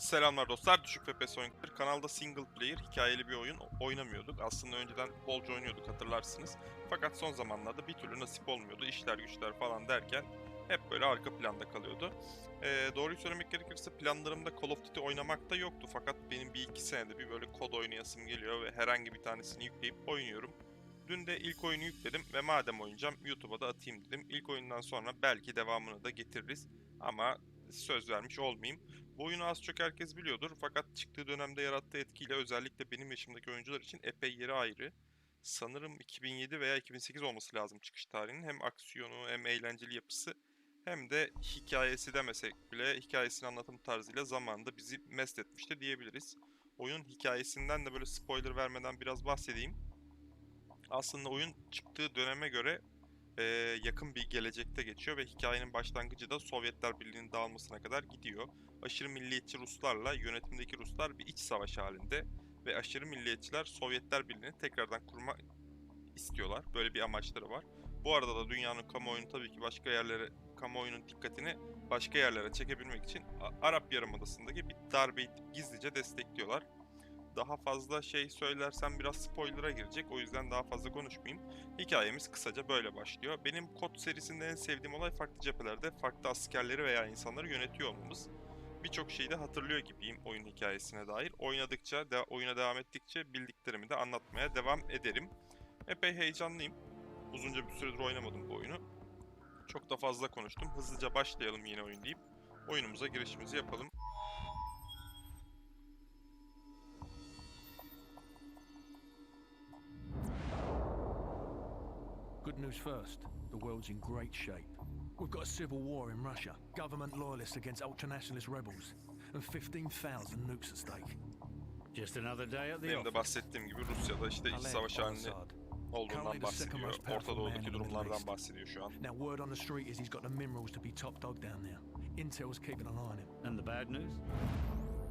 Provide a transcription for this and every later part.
Selamlar dostlar, Düşük FPS Oyuncuları. Kanalda single player, hikayeli bir oyun oynamıyorduk. Aslında önceden bolca oynuyorduk hatırlarsınız. Fakat son zamanlarda bir türlü nasip olmuyordu. İşler güçler falan derken hep böyle arka planda kalıyordu. Ee, doğruyu söylemek gerekirse planlarımda Call of Duty oynamak da yoktu. Fakat benim bir iki senede bir böyle kod oynayasım geliyor ve herhangi bir tanesini yükleyip oynuyorum. Dün de ilk oyunu yükledim ve madem oynayacağım YouTube'a da atayım dedim. İlk oyundan sonra belki devamını da getiririz. Ama söz vermiş olmayayım. Bu oyunu az çok herkes biliyordur fakat çıktığı dönemde yarattığı etkiyle özellikle benim yaşımdaki oyuncular için epey yeri ayrı. Sanırım 2007 veya 2008 olması lazım çıkış tarihinin. Hem aksiyonu hem eğlenceli yapısı hem de hikayesi demesek bile hikayesini anlatım tarzıyla zamanında bizi mest etmişti diyebiliriz. Oyunun hikayesinden de böyle spoiler vermeden biraz bahsedeyim. Aslında oyun çıktığı döneme göre e, yakın bir gelecekte geçiyor ve hikayenin başlangıcı da Sovyetler Birliği'nin dağılmasına kadar gidiyor. Aşırı milliyetçi Ruslarla yönetimdeki Ruslar bir iç savaş halinde ve aşırı milliyetçiler Sovyetler Birliği'ni tekrardan kurma istiyorlar. Böyle bir amaçları var. Bu arada da dünyanın kamuoyunu tabii ki başka yerlere, kamuoyunun dikkatini başka yerlere çekebilmek için Arap Yarımadası'ndaki bir darbeyi gizlice destekliyorlar. Daha fazla şey söylersem biraz spoiler'a girecek. O yüzden daha fazla konuşmayayım. Hikayemiz kısaca böyle başlıyor. Benim Kod serisinde en sevdiğim olay farklı cephelerde farklı askerleri veya insanları yönetiyor olmamız. Birçok şeyi de hatırlıyor gibiyim oyun hikayesine dair. Oynadıkça, de, oyuna devam ettikçe bildiklerimi de anlatmaya devam ederim. Epey heyecanlıyım. Uzunca bir süredir oynamadım bu oyunu. Çok da fazla konuştum. Hızlıca başlayalım yeni oyun deyip oyunumuza girişimizi yapalım. Good news first. The world's in great shape. We've got a civil war in Russia, government loyalists against ultranationalist rebels, and 15,000 nukes at stake. Just another day at the Benim de office. bahsettiğim gibi Rusya'da işte iç savaş halinde olduğundan bahsediyor. Orta Doğu'daki durumlardan bahsediyor şu an. Now, word on the street is he's got the minerals to be top dog down there. Intel's keeping an eye on him. And the bad news?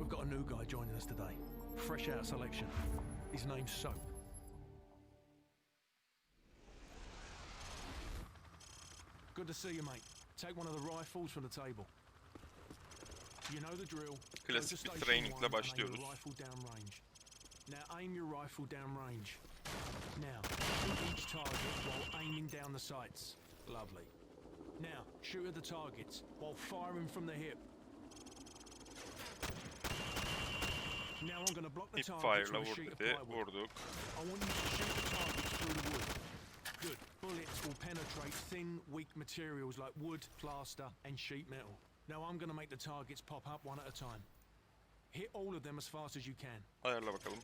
We've got a new guy joining us today. Fresh out of selection. His name's Soap. Good to see you, mate. Take one of the rifles from the table. You know the drill. Klasik bir station trainingle one aim başlıyoruz. your rifle down range. Now aim your rifle down range. Now, shoot each target while aiming down the sights. Lovely. Now, shoot at the targets while firing from the hip. Now I'm going to block the targets with a sheet of plywood. I want you to shoot the targets through the wood. Good. Bullets will penetrate thin, weak materials like wood, plaster, and sheet metal. Now I'm going to make the targets pop up one at a time. Hit all of them as fast as you can. Ayarla bakalım.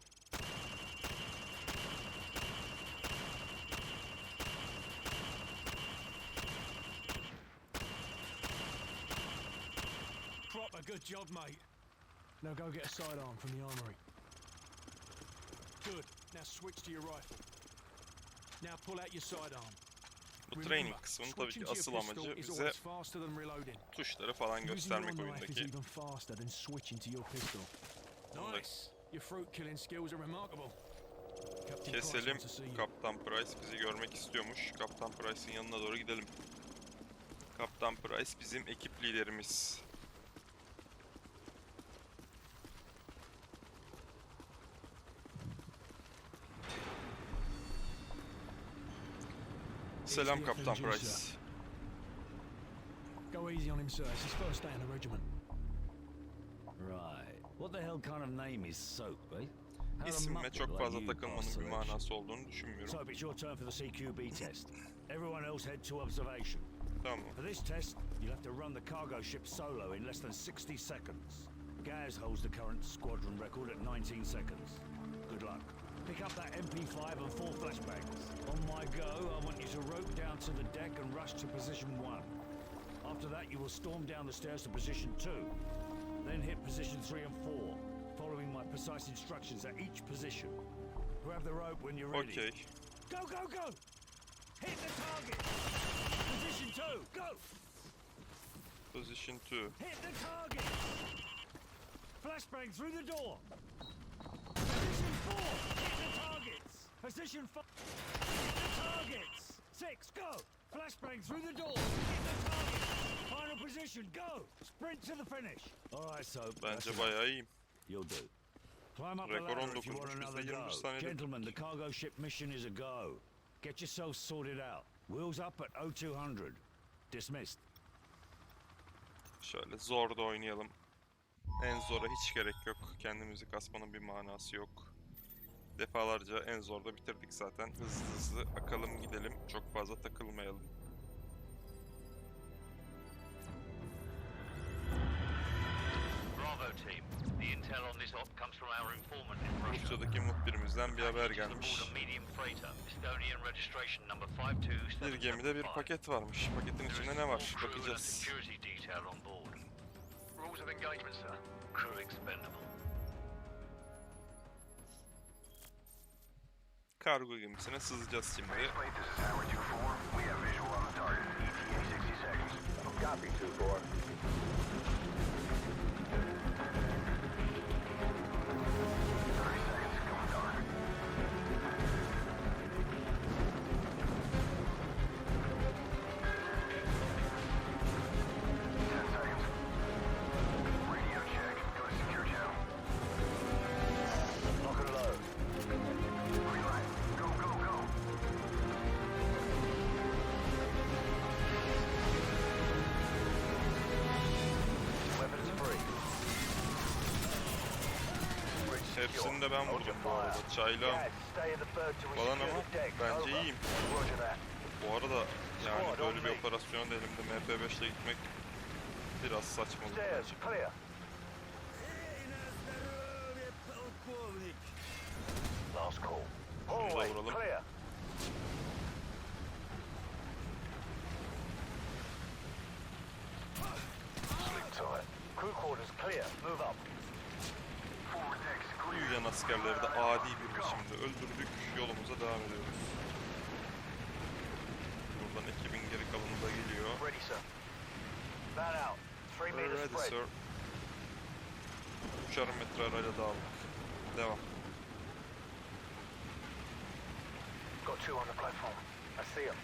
Proper good job, mate. Now go get a sidearm from the armory. Good. Now switch to your rifle. Bu training kısmının tabii ki asıl amacı bize tuşları falan göstermek oyundaki. Price Keselim. Kaptan Price bizi görmek istiyormuş. Kaptan Price'ın yanına doğru gidelim. Kaptan Price bizim ekip liderimiz. Selam the Kaptan Price. Go easy on him, sir. It's his first day in the regiment. Right. What the hell kind of name is Soap, eh? How the İsmime çok fazla you takılmanın bir manası olduğunu düşünmüyorum. Soap, it's your turn for the CQB test. Everyone else head to observation. Tamam. For this test, you'll have to run the cargo ship solo in less than 60 seconds. Gaz holds the current squadron record at 19 seconds. Good luck. Pick up that MP5 and four flashbangs. On my go, I want you to rope down to the deck and rush to position one. After that, you will storm down the stairs to position two. Then hit position three and four, following my precise instructions at each position. Grab the rope when you're ready. Okey. Go, go, go! Hit the target! Position two, go! Position 2. Hit the target! Flashbang through the door! Position five, targets! Six, go! Flashbang through the door, hit the target! Final position. Go. Sprint to the finish. All right, so Bence bayağı iyiyim. You'll do. Climb up the Rekor ladder if you 19'muş, want another 23 go. saniyede Gentlemen, the cargo ship mission is a go. Get yourselves sorted out. Wheels up at 0200. Dismissed. Şöyle zor da oynayalım. En zora hiç gerek yok. Kendimizi kasmanın bir manası yok. Defalarca en zorda bitirdik zaten. Hızlı hızlı akalım gidelim. Çok fazla takılmayalım. Rusya'daki muhbirimizden bir haber gelmiş. aboard a medium freighter, Estonian registration number 52775. Bir gemide bir paket varmış. Paketin içinde ne var? Bakacağız. Rules of engagement, sir. Crew expendable. kargo gemisine sızacağız şimdi. Copy 2-4. Hepsini de ben your bu arada. we falan ama bence iyiyim. Bu arada yani böyle bir operasyona da elimde MP5 ile gitmek biraz saçmalık bence. Last call. Hallway. Crew quarters clear. Move up. Uyuyan askerleri de adi bir biçimde öldürdük. Yolumuza devam ediyoruz. Buradan ekibin geri kalanı da geliyor. Ready, sir. Van out. Three Ready spread. sir. Üçer metre arayla dağıldık. Devam. Got two on the platform. I see them.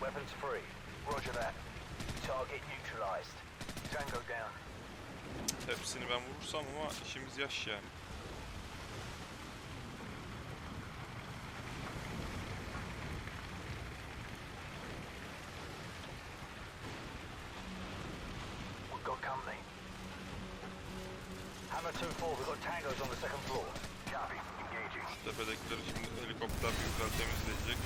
Weapons free. Roger that. Target neutralized. Tango down. Hepsini ben vurursam ama işimiz yaş yani. We've got company. Hammer 2-4, we've got tangos on the second floor. Copy. Engaging. Tepedekileri şimdi helikopter güzel temizleyecek.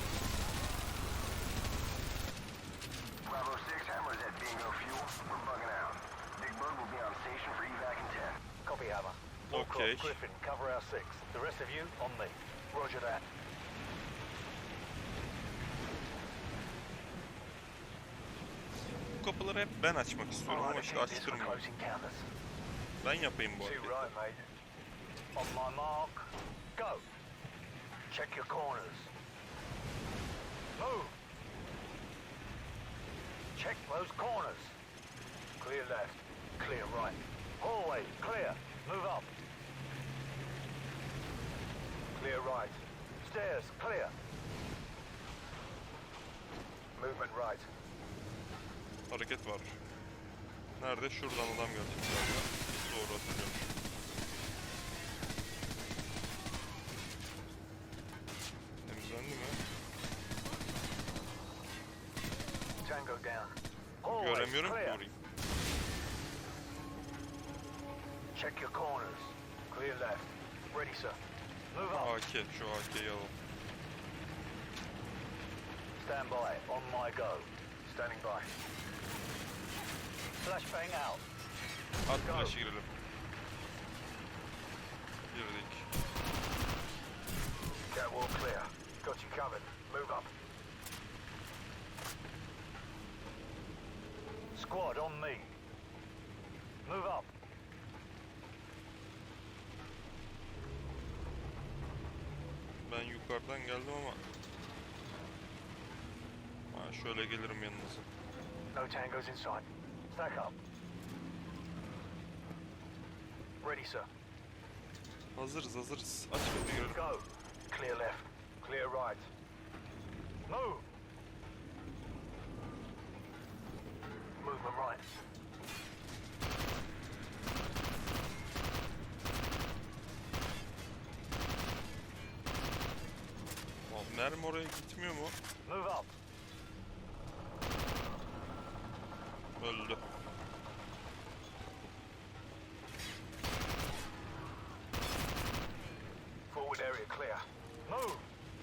Okay. Griffin, cover our 6. The rest of you, on me. Roger that. Bu kapıları hep ben açmak istiyorum ama işte açtırmıyor. Ben yapayım bu hareketi. On my mark, go. Check your corners. Move. Check those corners. Clear left, clear right. Hallway, clear. Move up. Right. Stairs, clear. Movement right. Hareket var. Nerede? Şuradan adam galiba. Doğru hatırlıyorum. Temizlendi mi? Tango down. Göremiyorum ki orayı. AK, şu AK'yi alalım. Stand by. On my go. Standing by. Flashbang out. At flash'ı girelim. Girdik. Catwalk clear. Got you covered. Move up. Squad on me. Move up. Ben yukarıdan geldim ama... Ha, şöyle gelirim yanınıza. No tangos inside. Stack up. Ready, sir. Hazırız hazırız. Aç kapıyı. Go. Clear left. Clear right. Move. Movement right. Lan mermi oraya gitmiyor mu? Move up. Öldü. Forward area clear. Move.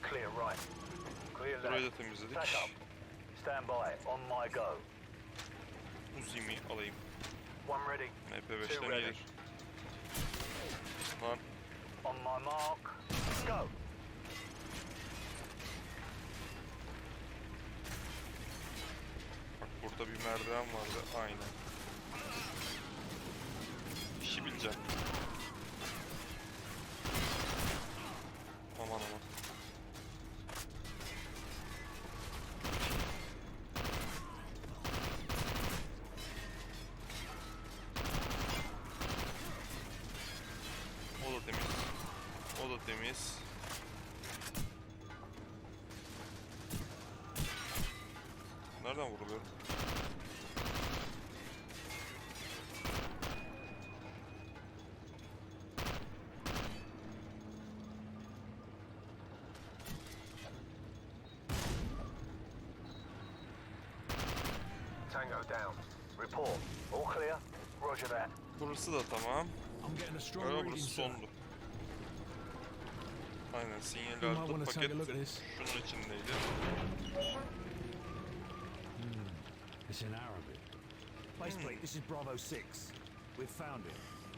Clear right. Clear Burayı left. da temizledik. Back up. Stand by. On my go. Uzi'mi alayım. One ready. MP5'ten Two ready. gelir. Lan On my mark. Go. bak burada bir merdiven vardı. Aynen. Nereden vuruluyorum? Tango down. Report. All clear? Roger that. Burası da tamam. Galiba burası sondu. Aynen sinyali You might aldı. wanna take Paket şunun içindeydi. It's in Arabic. Faceplate, this is Bravo 6. We've found it.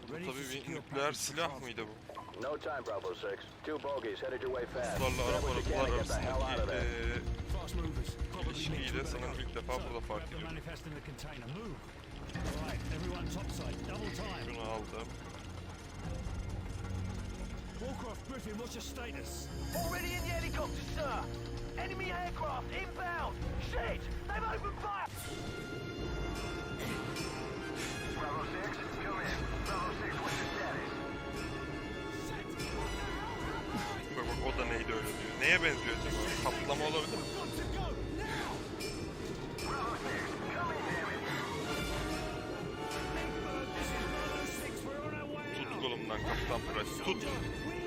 Bu Ready to tabii bir secure nükleer package for silah transport. mıydı bu? No time, Bravo 6. Two bogeys headed your way fast. Ruslarla Arap Grab what you can arabalar and get the hell out of arasındaki there. eee, Fast movers. Probably ilişkiyi next de we better sanırım go. ilk defa So, burada fark grab the ediyorum. manifest in the container. Move. Right, everyone topside. Double time. Şunu aldım. Warcraft Griffin, what's your status? Already in the helicopter, sir. Enemy aircraft inbound. Shit! They've opened fire. Bravo 6, come in. Bravo 6, what's your status? Bak bak o da neydi öyle diyor. Neye benziyor acaba? Patlama olabilir mi? Bravo 6, come in, damn it. This is Bravo 6. We're on our way Tut kolumdan Kaptan Price. Tut.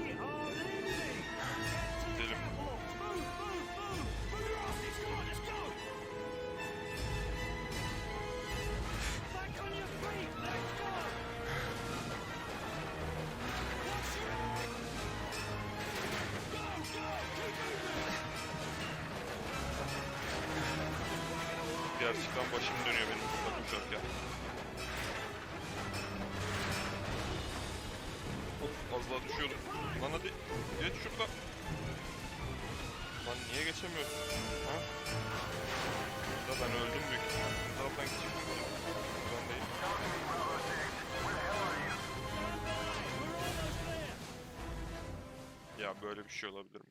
Ya böyle bir şey olabilir mi?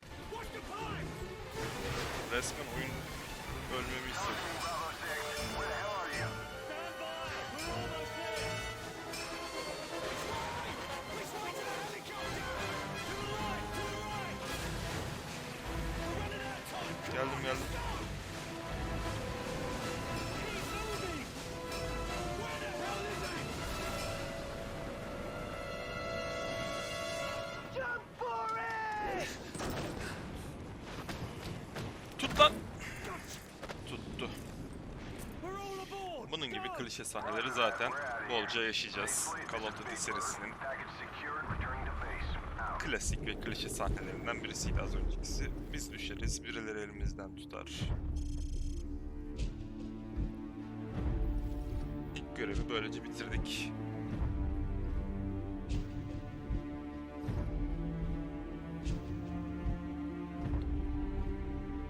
Resmen oyun ölmemi istedi. Bunun gibi klişe sahneleri zaten bolca yaşayacağız Call of Duty serisinin. Klasik ve klişe sahnelerinden birisiydi az öncekisi. Biz düşeriz, birileri elimizden tutar. İlk görevi böylece bitirdik.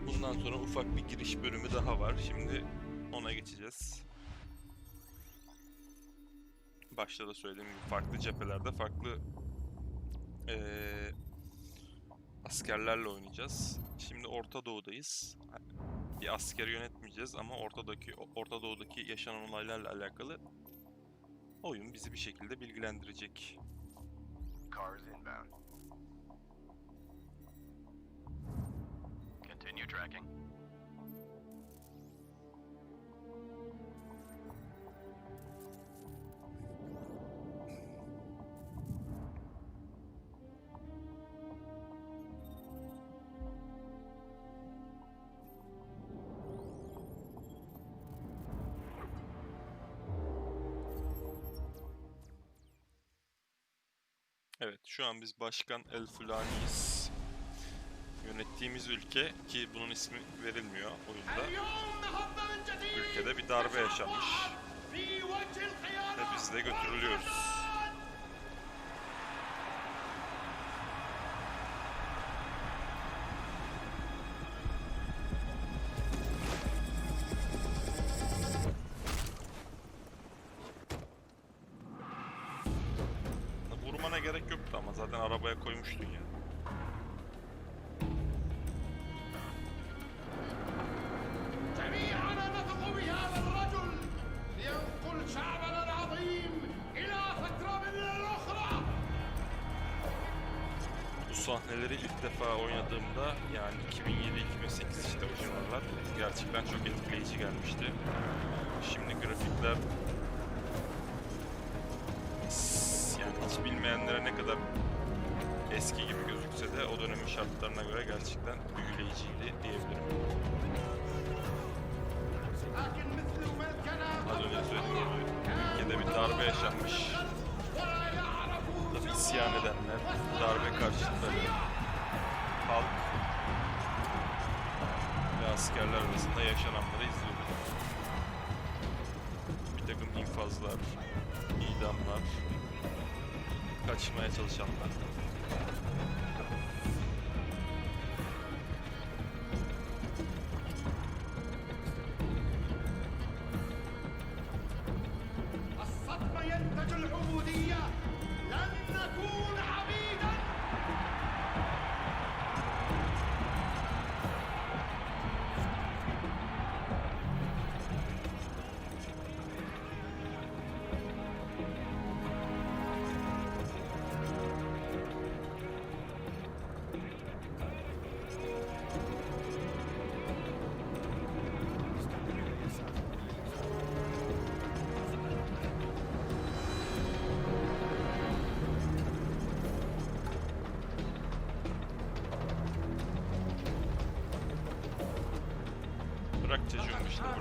Bundan sonra ufak bir giriş bölümü daha var. Şimdi ona geçeceğiz. Başta da söylediğim gibi farklı cephelerde farklı eee, askerlerle oynayacağız. Şimdi Orta Doğu'dayız. Bir asker yönetmeyeceğiz ama Orta'daki Orta Doğu'daki yaşanan olaylarla alakalı oyun bizi bir şekilde bilgilendirecek. Cars inbound. Continue tracking. Evet, şu an biz Başkan El Fulani'yiz. Yönettiğimiz ülke ki bunun ismi verilmiyor oyunda. Ülkede bir darbe yaşanmış ve biz de götürülüyoruz. yoktu ama zaten arabaya koymuştun ya. Bu sahneleri ilk defa oynadığımda yani 2007-2008 işte o civarlar gerçekten çok etkileyici gelmişti. Şimdi grafikler hiç bilmeyenlere ne kadar eski gibi gözükse de o dönemin şartlarına göre gerçekten büyüleyiciydi diyebilirim. Az önce söylediğim gibi ülkede bir darbe yaşanmış. Tabi isyan edenler, darbe karşıtları, halk ve askerler arasında yaşananları izliyoruz. Bir takım infazlar, idamlar, kaçmaya çalışanlar.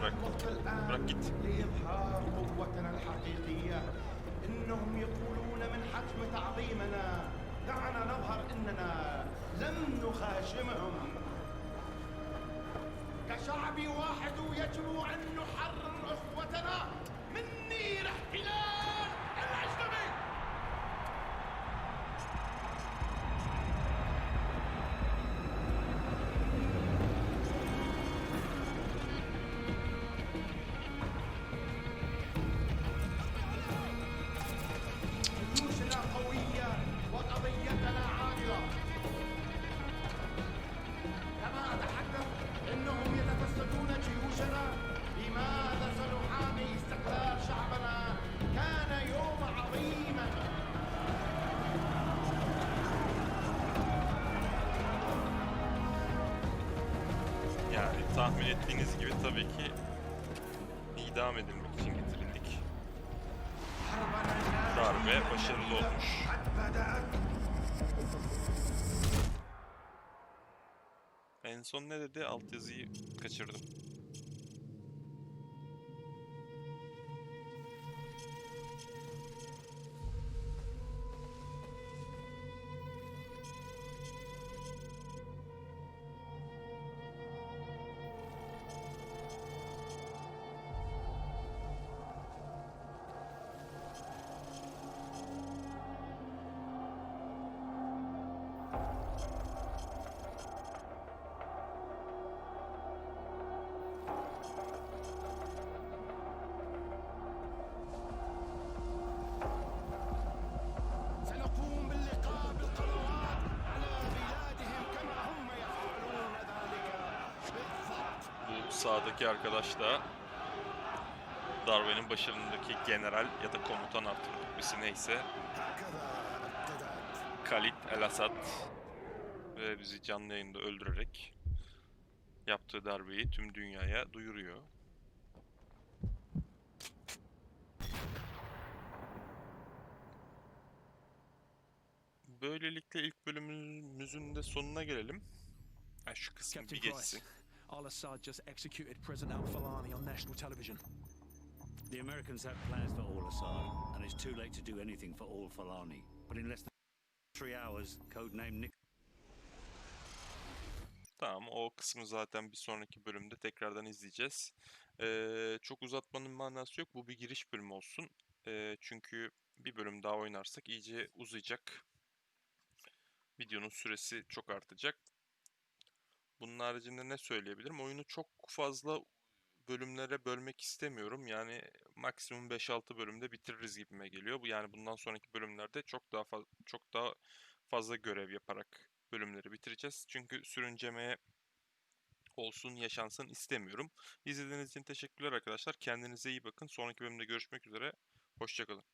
Çocuğum işte bırak. Bırak git. لإظهار قوتنا الحقيقية إنهم يقولون من حتم تعظيمنا دعنا نظهر إننا لم نخاشمهم كشعب واحد يجب أن نحرر أخوتنا من نير احتلال لماذا سنحامي استقلال شعبنا كان يوم عظيما Yani tahmin ettiğiniz gibi tabii ki idam edilmek için getirildik. حربنا Darbe başarılı olmuş. قد بدأت En son ne dedi? Altyazıyı kaçırdım. sağdaki arkadaş da darbenin başındaki general ya da komutan artık birisi neyse. Khalid El Asad ve bizi canlı yayında öldürerek yaptığı darbeyi tüm dünyaya duyuruyor. Böylelikle ilk bölümümüzün de sonuna gelelim. Ha, şu kısım bir geçsin. Al Assad just executed President Al-Falani on national television. The Americans have plans for all Assad, and it's too late to do anything for all Falani. But in less than three hours, codename Nick. Tamam o kısmı zaten bir sonraki bölümde tekrardan izleyeceğiz. Ee, çok uzatmanın manası yok. Bu bir giriş bölümü olsun. Ee, çünkü bir bölüm daha oynarsak iyice uzayacak. Videonun süresi çok artacak. Bunun haricinde ne söyleyebilirim? Oyunu çok fazla bölümlere bölmek istemiyorum. Yani maksimum 5-6 bölümde bitiririz gibime geliyor. Bu yani bundan sonraki bölümlerde çok daha fazla çok daha fazla görev yaparak bölümleri bitireceğiz. Çünkü sürüncemeye olsun, yaşansın istemiyorum. İzlediğiniz için teşekkürler arkadaşlar. Kendinize iyi bakın. Sonraki bölümde görüşmek üzere. Hoşçakalın.